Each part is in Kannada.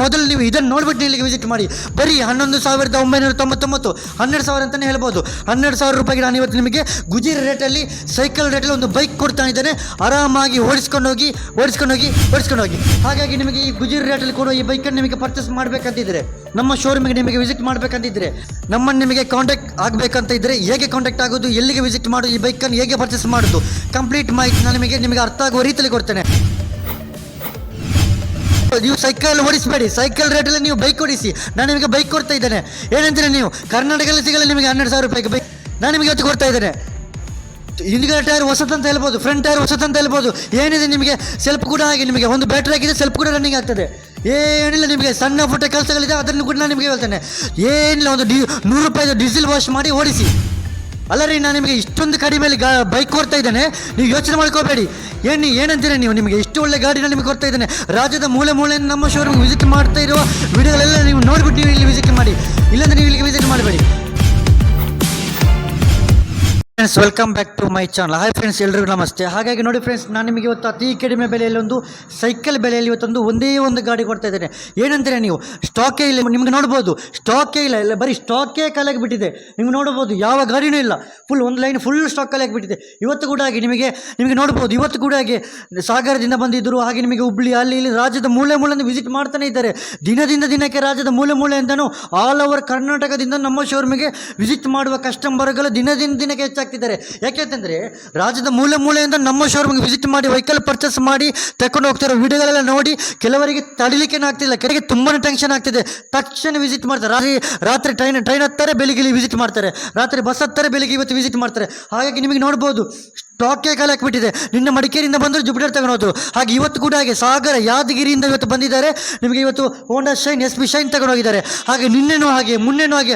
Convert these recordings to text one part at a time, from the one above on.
ಮೊದಲು ನೀವು ಇದನ್ನು ನೋಡ್ಬಿಟ್ಟು ಇಲ್ಲಿಗೆ ವಿಸಿಟ್ ಮಾಡಿ. ಬರೀ ಹನ್ನೊಂದು ಸಾವಿರದ ಒಂಬೈನೂರ ತೊಂಬತ್ತೊಂಬತ್ತು, ಹನ್ನೆರಡು ಸಾವಿರ ಅಂತಲೇ ಹೇಳ್ಬೋದು. ಹನ್ನೆರಡು ಸಾವಿರ ರೂಪಾಯಿಗೆ ನಾನು ಇವತ್ತು ನಿಮಗೆ ಗುಜಿರ್ ರೇಟಲ್ಲಿ, ಸೈಕಲ್ ರೇಟಲ್ಲಿ ಒಂದು ಬೈಕ್ ಕೊಡ್ತಾ ಇದ್ದೇನೆ. ಆರಾಮಾಗಿ ಓಡಿಸ್ಕೊಂಡು ಹೋಗಿ ಓಡಿಸ್ಕೊಂಡು ಹೋಗಿ ಓಡಿಸ್ಕೊಂಡು ಹೋಗಿ. ಹಾಗಾಗಿ ನಿಮಗೆ ಈ ಗುಜಿರ್ ರೇಟಲ್ಲಿ ಕೊಡೋ ಈ ಬೈಕನ್ನು ನಿಮಗೆ ಪರ್ಚೇಸ್ ಮಾಡಬೇಕಂತಿದ್ರೆ, ನಮ್ಮ ಶೋರೂಮಿಗೆ ನಿಮಗೆ ವಿಸಿಟ್ ಮಾಡಬೇಕಂತಿದ್ರೆ, ನಮ್ಮನ್ನು ನಿಮಗೆ ಕಾಂಟ್ಯಾಕ್ಟ್ ಆಗಬೇಕಂತ ಇದ್ದರೆ ಹೇಗೆ ಕಾಂಟ್ಯಾಕ್ಟ್ ಆಗೋದು, ಎಲ್ಲಿಗೆ ವಿಸಿಟ್ ಮಾಡೋದು, ಈ ಬೈಕನ್ನು ಹೇಗೆ ಪರ್ಚೇಸ್ ಮಾಡೋದು ಕಂಪ್ಲೀಟ್ ಮಾಹಿತಿ ನಾನು ನಿಮಗೆ ನಿಮಗೆ ಅರ್ಥ ಆಗುವ ರೀತಿಯಲ್ಲಿ ಕೊಡ್ತೇನೆ. ನೀವು ಸೈಕಲ್ ಓಡಿಸಬೇಡಿ. ಸೈಕಲ್ ರೇಟಲ್ಲಿ ನೀವು ಬೈಕ್ ಓಡಿಸಿ. ನಾನು ನಿಮಗೆ ಬೈಕ್ ಕೊಡ್ತಾ ಇದ್ದೇನೆ. ಏನಂತೀರ ನೀವು? ಕರ್ನಾಟಕದಲ್ಲಿ ಸಿಗಲ್ಲ ನಿಮಗೆ ಹನ್ನೆರಡು ಸಾವಿರ ರೂಪಾಯಿಗೆ ಬೈಕ್ ನಾನು ನಿಮಗೆ ಇವತ್ತು ಕೊಡ್ತಾ ಇದ್ದೇನೆ. ಹಿಂದ್ಗಡೆ ಟೈರ್ ಹೊಸದಂತ ಹೇಳ್ಬೋದು ಫ್ರಂಟ್ ಟೈರ್ ಹೊಸದಂತ ಹೇಳ್ಬೋದು. ಏನಿದೆ ನಿಮಗೆ? ಸೆಲ್ಫ್ ಕೂಡ ಹಾಗೆ ನಿಮಗೆ. ಒಂದು ಬ್ಯಾಟ್ರಿ ಆಗಿದೆ ಸೆಲ್ಫ್ ಕೂಡ ರನ್ನಿಂಗ್ ಆಗ್ತದೆ. ಏನಿಲ್ಲ ನಿಮಗೆ. ಸಣ್ಣ ಪುಟ್ಟ ಕೆಲಸಗಳಿದೆ, ಅದನ್ನು ಕೂಡ ನಾನು ನಿಮಗೆ ಹೇಳ್ತೇನೆ. ಏನಿಲ್ಲ, ಒಂದು ಡಿ ನೂರು ರೂಪಾಯಿದು ಡೀಸೆಲ್ ವಾಶ್ ಮಾಡಿ ಓಡಿಸಿ. ಅಲ್ಲ ರೀ, ನಾನು ನಿಮಗೆ ಇಷ್ಟೊಂದು ಕಡಿಮೆಯಲ್ಲಿ ಗಾ ಬೈಕ್ ಕೊಡ್ತಾ ಇದ್ದೇನೆ. ನೀವು ಯೋಚನೆ ಮಾಡ್ಕೋಬೇಡಿ. ಏನು ಏನಂತೀರ ನೀವು? ನಿಮಗೆ ಇಷ್ಟು ಒಳ್ಳೆ ಗಾಡಿನ ನಿಮಗೆ ಕೊಡ್ತಾ ಇದ್ದೇನೆ. ರಾಜ್ಯದ ಮೂಲೆ ಮೂಲೆಯನ್ನು ನಮ್ಮ ಶೋರೂಮ್ ವಿಸಿಟ್ ಮಾಡ್ತಾ ಇರುವ ವಿಡಿಯೋಗಳೆಲ್ಲ ನೀವು ನೋಡಿಬಿಟ್ಟು ನೀವು ಇಲ್ಲಿ ವಿಸಿಟ್ ಮಾಡಿ. ಇಲ್ಲಾಂದರೆ ನೀವು ಇಲ್ಲಿಗೆ ವಿಸಿಟ್ ಮಾಡಬೇಡಿ. Friends welcome back to my channel hi friends ಎಲ್ರಿಗೂ ನಮಸ್ತೆ. ಹಾಗಾಗಿ ನೋಡಿ ಫ್ರೆಂಡ್ಸ್ ನಾನು ನಿಮಗೆ ಇವತ್ತು ಅತಿ ಕಡಿಮೆ ಬೆಲೆಯಲ್ಲಿ ಒಂದು ಸೈಕಲ್ ಬೆಲೆಯಲ್ಲಿ ಇವತ್ತೊಂದು ಒಂದೇ ಒಂದು ಗಾಡಿ ಕೊಡ್ತಾ ಇದ್ದೇನೆ. ಏನಂದರೆ ನೀವು ಸ್ಟಾಕೇ ಇಲ್ಲ, ನಿಮ್ಗೆ ನೋಡ್ಬೋದು ಸ್ಟಾಕೇ ಇಲ್ಲ ಇಲ್ಲ, ಬರೀ ಸ್ಟಾಕೇ ಖಾಲಿಯಾಗಿ ಬಿಟ್ಟಿದೆ ನಿಮ್ಗೆ ನೋಡ್ಬೋದು, ಯಾವ ಗಾಡಿನೂ ಇಲ್ಲ. ಫುಲ್ ಒಂದು ಲೈನ್ ಫುಲ್ ಸ್ಟಾಕ್ ಖಾಲಿಯಾಗಿ ಬಿಟ್ಟಿದೆ ಇವತ್ತು ಕೂಡ ಹಾಗೆ ನಿಮಗೆ ನಿಮಗೆ ನೋಡ್ಬೋದು, ಇವತ್ತು ಕೂಡ ಹಾಗೆ ಸಾಗರದಿಂದ ಬಂದಿದ್ದರು ಹಾಗೆ ನಿಮಗೆ ಹುಬ್ಳಿ, ಅಲ್ಲಿ ಇಲ್ಲಿ ರಾಜ್ಯದ ಮೂಲೆ ಮೂಲೆಯನ್ನು ವಿಸಿಟ್ ಮಾಡ್ತಾನೆ ಇದ್ದಾರೆ. ದಿನದಿಂದ ದಿನಕ್ಕೆ ರಾಜ್ಯದ ಮೂಲೆ ಮೂಲೆಯಿಂದನೂ ಆಲ್ ಓವರ್ ಕರ್ನಾಟಕದಿಂದ ನಮ್ಮ ಶೋರೂಮಿಗೆ ವಿಸಿಟ್ ಮಾಡುವ ಕಸ್ಟಮರ್ಗಳು ದಿನದಿಂದ ದಿನಕ್ಕೆ ಹೆಚ್ಚಾಗ್ತಿದ್ದಾರೆ ಯಾಕೆಂತಂದರೆ ರಾಜ್ಯದ ಮೂಲೆ ಮೂಲೆಯಿಂದ ನಮ್ಮ ಶೋರೂಮ್ಗೆ ವಿಸಿಟ್ ಮಾಡಿ ವೆಹಿಕಲ್ ಪರ್ಚೇಸ್ ಮಾಡಿ ತಗೊಂಡು ಹೋಗ್ತಿರೋ ವಿಡಿಯೋಗಳೆಲ್ಲ ನೋಡಿ ಕೆಲವರಿಗೆ ತಡಿಲಿಕ್ಕೆ ಆಗ್ತಿಲ್ಲ. ಕೆರೆಗೆ ತುಂಬಾ ಟೆನ್ಷನ್ ಆಗ್ತಿದೆ. ತಕ್ಷಣ ವಿಸಿಟ್ ಮಾಡ್ತಾರೆ. ರಾತ್ರಿ ರಾತ್ರಿ ಟ್ರೈನ್ ಟ್ರೈನ್ ಹತ್ತಾರೆ, ಬೆಳಿಗ್ಗೆ ವಿಸಿಟ್ ಮಾಡ್ತಾರೆ. ರಾತ್ರಿ ಬಸ್ ಹತ್ತಾರೆ, ಬೆಳಿಗ್ಗೆ ಇವತ್ತು ವಿಸಿಟ್ ಮಾಡ್ತಾರೆ. ಹಾಗಾಗಿ ನಿಮಗೆ ನೋಡ್ಬೋದು ಸ್ಟಾಕೇ ಕಾಲ ಹಾಕಿಬಿಟ್ಟಿದೆ ನಿನ್ನ ಮಡಿಕೇರಿಯಿಂದ ಬಂದರು ಜುಪಿಟರ್ ತಗೊಂಡು ಹೋದರು ಹಾಗೆ ಇವತ್ತು ಕೂಡ ಹಾಗೆ ಸಾಗರ ಯಾದಗಿರಿಯಿಂದ ಇವತ್ತು ಬಂದಿದ್ದಾರೆ. ನಿಮಗೆ ಇವತ್ತು Honda Shine S P Shine ತಗೊಂಡು ಹೋಗಿದ್ದಾರೆ ಹಾಗೆ ನಿನ್ನೆನೂ ಹಾಗೆ, ಮುನ್ನೆನೂ ಹಾಗೆ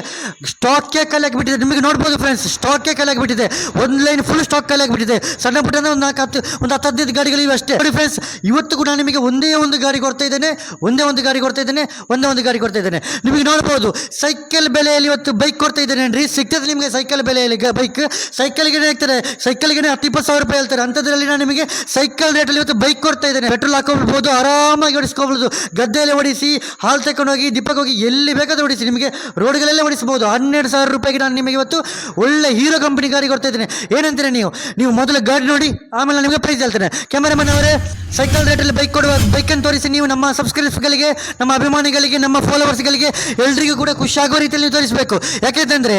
ಸ್ಟಾಕೇ ಕಾಲ ಹಾಕಿಬಿಟ್ಟಿದೆ ನಿಮಗೆ ನೋಡ್ಬೋದು ಫ್ರೆಂಡ್ಸ್ ಸ್ಟಾಕೇ ಕಾಲ ಹಾಕಿಬಿಟ್ಟಿದೆ ಒಂದು ಲೈನ್ ಫುಲ್ ಸ್ಟಾಕ್ ಕಾಲ ಹಾಕಿಬಿಟ್ಟಿದೆ ಸಣ್ಣ ಪುಟ್ಟ ಒಂದು ನಾಲ್ಕು ಹತ್ತು, ಒಂದು ಹತ್ತು ಹದಿನೈದು ಗಾಡಿಗಳು ಇವೆ ಅಷ್ಟೇ. ನೋಡಿ ಫ್ರೆಂಡ್ಸ್ ಇವತ್ತು ಕೂಡ ನಿಮಗೆ ಒಂದೇ ಒಂದು ಗಾಡಿ ಕೊಡ್ತಾ ಇದ್ದೇನೆ. ಒಂದೇ ಒಂದು ಗಾಡಿ ಕೊಡ್ತಾ ಇದ್ದೇನೆ. ಒಂದೇ ಒಂದು ಗಾಡಿ ಕೊಡ್ತಾ ಇದ್ದೇನೆ. ನಿಮಗೆ ನೋಡ್ಬೋದು ಸೈಕಲ್ ಬೆಲೆಯಲ್ಲಿ ಇವತ್ತು ಬೈಕ್ ಕೊಡ್ತಾ ಇದ್ದೇನೆ. ರೀ ಸಿಗ್ತದೆ ನಿಮಗೆ ಸೈಕಲ್ ಬೆಲೆಯಲ್ಲಿ ಬೈಕ್ ಸೈಕಲ್ಗೆ ಹಾಕ್ತಾರೆ ಸೈಕಲ್ಗೆ ಹತ್ತು ಇಪ್ಪತ್ತು ಸಾವಿರ ರೂಪಾಯಿ ಹೇಳ್ತಾರೆ. ಅಂಥದ್ರಲ್ಲಿ ನಾನು ನಿಮಗೆ ಸೈಕಲ್ ರೇಟಲ್ಲಿ ಇವತ್ತು ಬೈಕ್ ಕೊಡ್ತಾ ಇದ್ದೇನೆ. ಪೆಟ್ರೋಲ್ ಹಾಕೋಬಹುದು ಆರಾಮಾಗಿ ಓಡಿಸ್ಕೊಬೋದು ಗದ್ದೆಯಲ್ಲಿ ಓಡಿಸಿ, ಹಾಲು ತಗೊಂಡೋಗಿ ದಿಪ್ಪಕ್ಕೆ ಹೋಗಿ ಎಲ್ಲಿ ಬೇಕಾದ್ರೂ ಓಡಿಸಿ, ನಿಮಗೆ ರೋಡ್ಗಳಲ್ಲೇ ಓಡಿಸ್ಬೋದು. ಹನ್ನೆರಡು ಸಾವಿರ ರೂಪಾಯಿಗೆ ನಾನು ನಿಮಗೆ ಇವತ್ತು ಒಳ್ಳೆ ಹೀರೋ ಕಂಪನಿ ಗಾಡಿ ಕೊಡ್ತಾ ಇದ್ದೇನೆ. ಏನಂತೀರಿ ನೀವು? ನೀವು ಮೊದಲು ಗಾಡಿ ನೋಡಿ, ಆಮೇಲೆ ನಿಮಗೆ ಪ್ರೈಸ್ ಹೇಳ್ತೇನೆ. ಕ್ಯಾಮರಾಮನ್ ಅವರೇ, ಸೈಕಲ್ ರೇಟಲ್ಲಿ ಬೈಕ್ ಕೊಡುವ ಬೈಕನ್ನು ತೋರಿಸಿ ನೀವು ನಮ್ಮ ಸಬ್ಸ್ಕ್ರೈಬರ್ಸ್ಗಳಿಗೆ ನಮ್ಮ ಅಭಿಮಾನಿಗಳಿಗೆ, ನಮ್ಮ ಫಾಲೋವರ್ಸ್ಗಳಿಗೆ ಎಲ್ರಿಗೂ ಕೂಡ ಖುಷಿ ಆಗೋ ರೀತಿಯಲ್ಲಿ ನೀವು ತೋರಿಸಬೇಕು. ಯಾಕೆಂತಂದ್ರೆ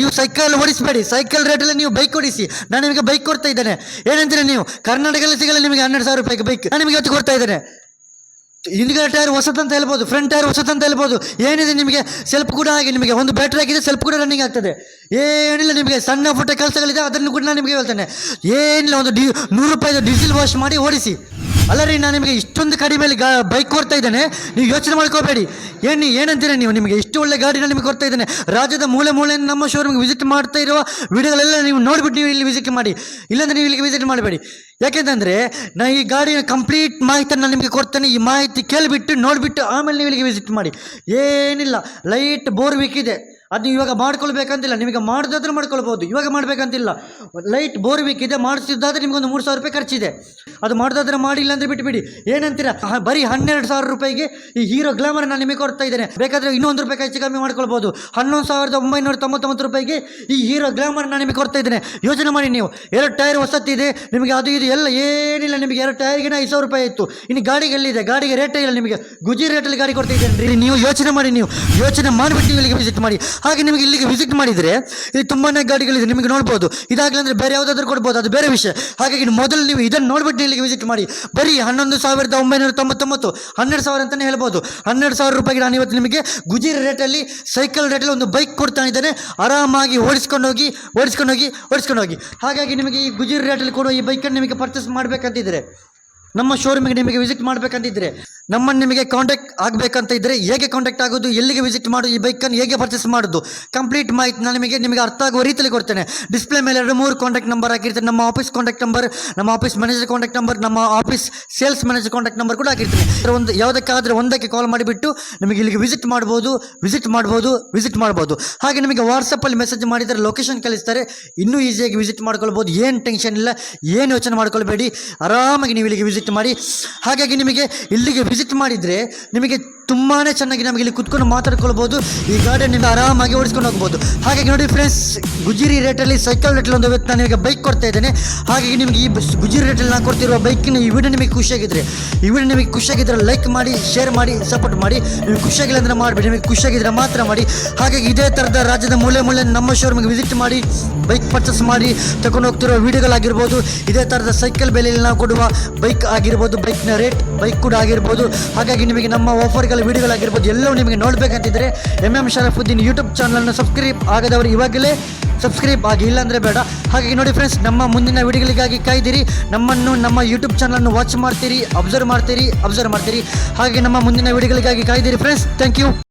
ನೀವು ಸೈಕಲ್ ಓಡಿಸಬೇಡಿ. ಸೈಕಲ್ ರೇಟಲ್ಲಿ ನೀವು ಬೈಕ್ ಓಡಿಸಿ. ನಾನು ನಿಮಗೆ ಬೈಕ್ ಕೊಡ್ತಾ ಇದ್ದೇನೆ. ಏನಂತೀರ ನೀವು? ಕರ್ನಾಟಕದಲ್ಲಿ ಸಿಗಲ್ಲ ನಿಮಗೆ ಹನ್ನೆರಡು ಸಾವಿರ ರೂಪಾಯಿಗೆ ಬೈಕ್. ನಾನು ನಿಮಗೆ ಇವತ್ತು ಕೊಡ್ತಾ ಇದ್ದೇನೆ. ಹಿಂದ್ಗಡೆ ಟೈರ್ ಹೊಸದಂತ ಹೇಳ್ಬೋದು, ಫ್ರಂಟ್ ಟೈರ್ ಹೊಸದಂತ ಹೇಳ್ಬೋದು. ಏನಿದೆ ನಿಮಗೆ? ಸೆಲ್ಫ್ ಕೂಡ ಹಾಗೆ ನಿಮಗೆ. ಒಂದು ಬ್ಯಾಟ್ರಿ ಆಗಿದೆ ಸೆಲ್ಫ್ ಕೂಡ ರನ್ನಿಂಗ್ ಆಗ್ತದೆ. ಏನಿಲ್ಲ ನಿಮಗೆ. ಸಣ್ಣ ಪುಟ್ಟ ಕೆಲಸಗಳಿದೆ, ಅದನ್ನು ಕೂಡ ನಾನು ನಿಮಗೆ ಹೇಳ್ತೇನೆ. ಏನಿಲ್ಲ, ಒಂದು ಡಿ ನೂರು ರೂಪಾಯಿದು ಡೀಸೆಲ್ ವಾಶ್ ಮಾಡಿ ಓಡಿಸಿ. ಅಲ್ಲ ರೀ, ನಾನು ನಿಮಗೆ ಇಷ್ಟೊಂದು ಕಡಿಮೆಯಲ್ಲಿ ಗಾ ಬೈಕ್ ಕೊಡ್ತಾ ಇದ್ದೇನೆ. ನೀವು ಯೋಚನೆ ಮಾಡ್ಕೋಬೇಡಿ. ಏನು ಏನಂತೀರ ನೀವು? ನಿಮಗೆ ಇಷ್ಟು ಒಳ್ಳೆ ಗಾಡಿನ ನಿಮಗೆ ಕೊಡ್ತಾ ಇದ್ದೇನೆ. ರಾಜ್ಯದ ಮೂಲೆ ಮೂಲೆಯಿಂದ ನಮ್ಮ ಶೋರೂಮ್ಗೆ ವಿಸಿಟ್ ಮಾಡ್ತಾ ಇರುವ ವಿಡಿಯೋಗಳೆಲ್ಲ ನೀವು ನೋಡಿಬಿಟ್ಟು ನೀವು ಇಲ್ಲಿ ವಿಸಿಟ್ ಮಾಡಿ. ಇಲ್ಲಾಂದರೆ ನೀವು ಇಲ್ಲಿಗೆ ವಿಸಿಟ್ ಮಾಡಬೇಡಿ. ಯಾಕೆಂತಂದರೆ ನಾನು ಈ ಗಾಡಿಯ ಕಂಪ್ಲೀಟ್ ಮಾಹಿತಿಯನ್ನು ನಾನು ನಿಮಗೆ ಕೊಡ್ತೇನೆ. ಈ ಮಾಹಿತಿ ಕೇಳಿಬಿಟ್ಟು, ನೋಡಿಬಿಟ್ಟು, ಆಮೇಲೆ ನೀವು ಇಲ್ಲಿಗೆ ವಿಸಿಟ್ ಮಾಡಿ. ಏನಿಲ್ಲ ಲೈಟ್ ಬೋರ್ ವೀಕ್ ಇದೆ. ಅದು ಇವಾಗ ಮಾಡ್ಕೊಳ್ಬೇಕಂತಿಲ್ಲ. ನಿಮಗೆ ಮಾಡೋದಾದ್ರೆ ಮಾಡ್ಕೊಳ್ಬೋದು. ಇವಾಗ ಮಾಡಬೇಕಂತಿಲ್ಲ. ಲೈಟ್ ಬೋರ್ ವೀಕ್ ಇದೆ, ಮಾಡಿಸಿದ್ದಾದ್ರೆ ನಿಮಗೊಂದು ಮೂರು ಸಾವಿರ ರೂಪಾಯಿ ಖರ್ಚಿದೆ. ಅದು ಮಾಡೋದಾದ್ರೆ ಮಾಡಿಲ್ಲ ಅಂದರೆ ಬಿಟ್ಟುಬಿಡಿ ಏನಂತೀರ? ಬರೀ ಹನ್ನೆರಡು ಸಾವಿರ ರೂಪಾಯಿಗೆ ಈ ಹೀರೋ ಗ್ಲಾಮರ್ ನಾನು ನಿಮಗೆ ಕೊಡ್ತಾ ಇದ್ದೇನೆ. ಬೇಕಾದರೆ ಇನ್ನೊಂದು ರೂಪಾಯಿ ಹೆಚ್ಚು ಕಮ್ಮಿ ಮಾಡ್ಕೊಳ್ಬೋದು. ಹನ್ನೊಂದು ಸಾವಿರದ ಒಂಬೈನೂರ ತೊಂಬತ್ತೊಂಬತ್ತು ರೂಪಾಯಿಗೆ ಈ ಹೀರೋ ಗ್ಲಾಮರ್ ನಾನು ನಿಮಗೆ ಕೊಡ್ತಾ ಇದ್ದೇನೆ. ಯೋಚನೆ ಮಾಡಿ ನೀವು. ಎರಡು ಟೈರ್ ಹೊಸತ್ತಿದೆ ನಿಮಗೆ ಅದು ಇದು ಎಲ್ಲ ಏನಿಲ್ಲ. ನಿಮಗೆ ಎರಡು ಟೈರ್ಗೆ ಐದು ಸಾವಿರ ರೂಪಾಯಿ ಇತ್ತು. ಇನ್ನು ಗಾಡಿಗೆ ಎಲ್ಲಿದೆ ಗಾಡಿಗೆ ರೇಟೇ ಇಲ್ಲ ನಿಮಗೆ. ಗುಜಿ ರೇಟಲ್ಲಿ ಗಾಡಿ ಕೊಡ್ತಾ ಇದ್ದೇನೆ. ನೀವು ಯೋಚನೆ ಮಾಡಿ ನೀವು. ಯೋಚನೆ ಮಾಡಿಬಿಟ್ಟು ಇಲ್ಲಿಗೆ ವಿಸಿಟ್ ಮಾಡಿ. ಹಾಗೆ ನಿಮಗೆ ಇಲ್ಲಿಗೆ ವಿಸಿಟ್ ಮಾಡಿದರೆ ಇಲ್ಲಿ ತುಂಬಾ ಗಾಡಿಗಳಿದೆ, ನಿಮಗೆ ನೋಡ್ಬೋದು. ಇದಾಗಲಿ ಅಂದರೆ ಬೇರೆ ಯಾವುದಾದ್ರೂ ಕೊಡ್ಬೋದು, ಅದು ಬೇರೆ ವಿಷಯ. ಹಾಗಾಗಿ ಮೊದಲು ನೀವು ಇದನ್ನು ನೋಡ್ಬಿಟ್ಟು ಇಲ್ಲಿಗೆ ವಿಸಿಟ್ ಮಾಡಿ. ಬರೀ ಹನ್ನೊಂದು ಸಾವಿರದ ಒಂಬೈನೂರ ತೊಂಬತ್ತೊಂಬತ್ತು, ಹನ್ನೆರಡು ಸಾವಿರ ಅಂತಲೇ ಹೇಳ್ಬೋದು. ಹನ್ನೆರಡು ಸಾವಿರ ರೂಪಾಯಿಗೆ ನಾನು ಇವತ್ತು ನಿಮಗೆ ಗುಜಿರ್ ರೇಟಲ್ಲಿ, ಸೈಕಲ್ ರೇಟಲ್ಲಿ ಒಂದು ಬೈಕ್ ಕೊಡ್ತಾ ಇದ್ದೇನೆ. ಆರಾಮಾಗಿ ಓಡಿಸ್ಕೊಂಡು ಹೋಗಿ ಓಡಿಸ್ಕೊಂಡು ಹೋಗಿ ಓಡಿಸ್ಕೊಂಡು ಹೋಗಿ. ಹಾಗಾಗಿ ನಿಮಗೆ ಈ ಗುಜಿರಿ ರೇಟಲ್ಲಿ ಕೊಡುವ ಈ ಬೈಕನ್ನು ನಿಮಗೆ ಪರ್ಚೇಸ್ ಮಾಡಬೇಕಂತಿದ್ರೆ, ನಮ್ಮ ಶೋರೂಮಿಗೆ ನಿಮಗೆ ವಿಸಿಟ್ ಮಾಡಬೇಕಂತಿದ್ರೆ ನಮ್ಮನ್ನು ನಿಮಗೆ ಕಾಂಟ್ಯಾಕ್ಟ್ ಆಗಬೇಕಂತ ಇದ್ದರೆ ಹೇಗೆ ಕಾಂಟ್ಯಾಕ್ಟ್ ಆಗೋದು, ಎಲ್ಲಿಗೆ ವಿಸಿಟ್ ಮಾಡೋದು, ಈ ಬೈಕನ್ನು ಹೇಗೆ ಪರ್ಚೇಸ್ ಮಾಡೋದು ಕಂಪ್ಲೀಟ್ ಮಾಹಿತಿ ನಾನು ನಿಮಗೆ ನಿಮಗೆ ಅರ್ಥ ಆಗುವ ರೀತಿಯಲ್ಲಿ ಕೊಡ್ತೇನೆ. ಡಿಸ್ಪ್ಲೇ ಮೇಲೆ ಎರಡು ಮೂರು ಕಾಂಟ್ಯಾಕ್ಟ್ ನಂಬರ್ ಹಾಕಿರ್ತೇನೆ. ನಮ್ಮ ಆಫೀಸ್ ಕಾಂಟ್ಯಾಕ್ಟ್ ನಂಬರ್ ನಮ್ಮ ಆಫೀಸ್ ಮ್ಯಾನೇಜರ್ ಕಾಂಟ್ಯಾಕ್ಟ್ ನಂಬರ್ ನಮ್ಮ office sales manager contact number ಕೂಡ ಹಾಕಿರ್ತೀನಿ. ಒಂದು ಯಾವುದಕ್ಕಾದರೆ ಒಂದಕ್ಕೆ ಕಾಲ್ ಮಾಡಿಬಿಟ್ಟು ನಿಮಗೆ ಇಲ್ಲಿಗೆ ವಿಸಿಟ್ ಮಾಡ್ಬೋದು ವಿಸಿಟ್ ಮಾಡ್ಬೋದು ವಿಸಿಟ್ ಮಾಡ್ಬೋದು. ಹಾಗೆ ನಿಮಗೆ ವಾಟ್ಸಪ್ಪಲ್ಲಿ ಮೆಸೇಜ್ ಮಾಡಿದರೆ ಲೊಕೇಶನ್ ಕಳಿಸ್ತಾರೆ. ಇನ್ನೂ ಈಸಿಯಾಗಿ ವಿಸಿಟ್ ಮಾಡ್ಕೊಳ್ಬೋದು. ಏನು ಟೆನ್ಷನ್ ಇಲ್ಲ, ಏನು ಯೋಚನೆ ಮಾಡ್ಕೊಳ್ಬೇಡಿ. ಆರಾಮಾಗಿ ನೀವು ಇಲ್ಲಿಗೆ ವಿಸಿಟ್ ಮಾಡಿ. ಹಾಗಾಗಿ ನಿಮಗೆ ಇಲ್ಲಿಗೆ ವಿಸಿಟ್ ಮಾಡಿದರೆ ನಿಮಗೆ ತುಂಬಾ ಚೆನ್ನಾಗಿ ನಮಗೆ ಇಲ್ಲಿ ಕುತ್ಕೊಂಡು ಮಾತಾಡ್ಕೊಳ್ಬೋದು. ಈ ಗಾರ್ಡನಿಂದ ನೀವು ಆರಾಮಾಗಿ ಓಡಿಸ್ಕೊಂಡು ಹೋಗ್ಬೋದು. ಹಾಗಾಗಿ ನೋಡಿ ಫ್ರೆಂಡ್ಸ್ ಗುಜಿರಿ ರೇಟಲ್ಲಿ ಸೈಕಲ್ ರೇಟಲ್ಲಿ ಒಂದು ನಾನು ನಿಮಗೆ ಬೈಕ್ ಕೊಡ್ತಾ ಇದ್ದೇನೆ. ಹಾಗಾಗಿ ನಿಮಗೆ ಈ ಗುಜಿರಿ ರೇಟಲ್ಲಿ ನಾನು ಕೊಡ್ತಿರುವ ಬೈಕಿನ ಈ ವಿಡಿಯೋ ನಿಮಗೆ ಖುಷಿಯಾಗಿದ್ರೆ ಈ ವಿಡಿಯೋ ನಿಮಗೆ ಖುಷಿಯಾಗಿದ್ರೆ ಲೈಕ್ ಮಾಡಿ ಶೇರ್ ಮಾಡಿ ಸಪೋರ್ಟ್ ಮಾಡಿ. ನಿಮಗೆ ಖುಷಿಯಾಗಿಲ್ಲ ಅಂದರೆ ಮಾಡಿಬಿಡಿ, ನಿಮಗೆ ಖುಷಿಯಾಗಿದ್ರೆ ಮಾತ್ರ ಮಾಡಿ. ಹಾಗಾಗಿ ಇದೇ ಥರದ ರಾಜ್ಯದ ಮೂಲೆ ಮೂಲೆ ನಮ್ಮ ಶೋರೂಮ್ಗೆ ವಿಸಿಟ್ ಮಾಡಿ ಬೈಕ್ ಪರ್ಚೇಸ್ ಮಾಡಿ ತಗೊಂಡು ಹೋಗ್ತಿರೋ ವಿಡಿಯೋಗಳಾಗಿರ್ಬೋದು ಇದೇ ಥರದ ಸೈಕಲ್ ಬೆಲೆಯಲ್ಲಿ ನಾವು ಕೊಡುವ ಬೈಕ್ ಆಗಿರ್ಬೋದು ಬೈಕ್ನ ರೇಟ್ ಬೈಕ್ ಕೂಡ ಆಗಿರ್ಬೋದು. ಹಾಗಾಗಿ ನಿಮಗೆ ನಮ್ಮ ಆಫರ್ಗಳ ವಿಡಿಯೋಗಳಾಗಿರ್ಬೋದು, ಎಲ್ಲವೂ ನಿಮಗೆ ನೋಡಬೇಕಂತಿದ್ರೆ ಎಂ ಎಂ ಶರಫುದ್ದೀನ್ ಯೂಟ್ಯೂಬ್ ಚಾನಲನ್ನು ಸಬ್ಸ್ಕ್ರೈಬ್ ಆಗದವರು ಇವಾಗಲೇ ಸಬ್ಸ್ಕ್ರೈಬ್ ಆಗಿ, ಇಲ್ಲಾಂದರೆ ಬೇಡ. ಹಾಗಾಗಿ ನೋಡಿ ಫ್ರೆಂಡ್ಸ್ ನಮ್ಮ ಮುಂದಿನ ವಿಡಿಯೋಗಳಿಗಾಗಿ ಕಾಯ್ದಿರಿ. ನಮ್ಮನ್ನು, ನಮ್ಮ ಯೂಟ್ಯೂಬ್ ಚಾನಲನ್ನು ವಾಚ್ ಮಾಡ್ತೀರಿ ಅಬ್ಸರ್ವ್ ಮಾಡ್ತೀರಿ ಅಬ್ಸರ್ವ್ ಮಾಡ್ತೀರಿ. ಹಾಗೆ ನಮ್ಮ ಮುಂದಿನ ವಿಡಿಯೋಗಳಿಗಾಗಿ ಕಾಯ್ದಿರಿ ಫ್ರೆಂಡ್ಸ್ ಥ್ಯಾಂಕ್ ಯು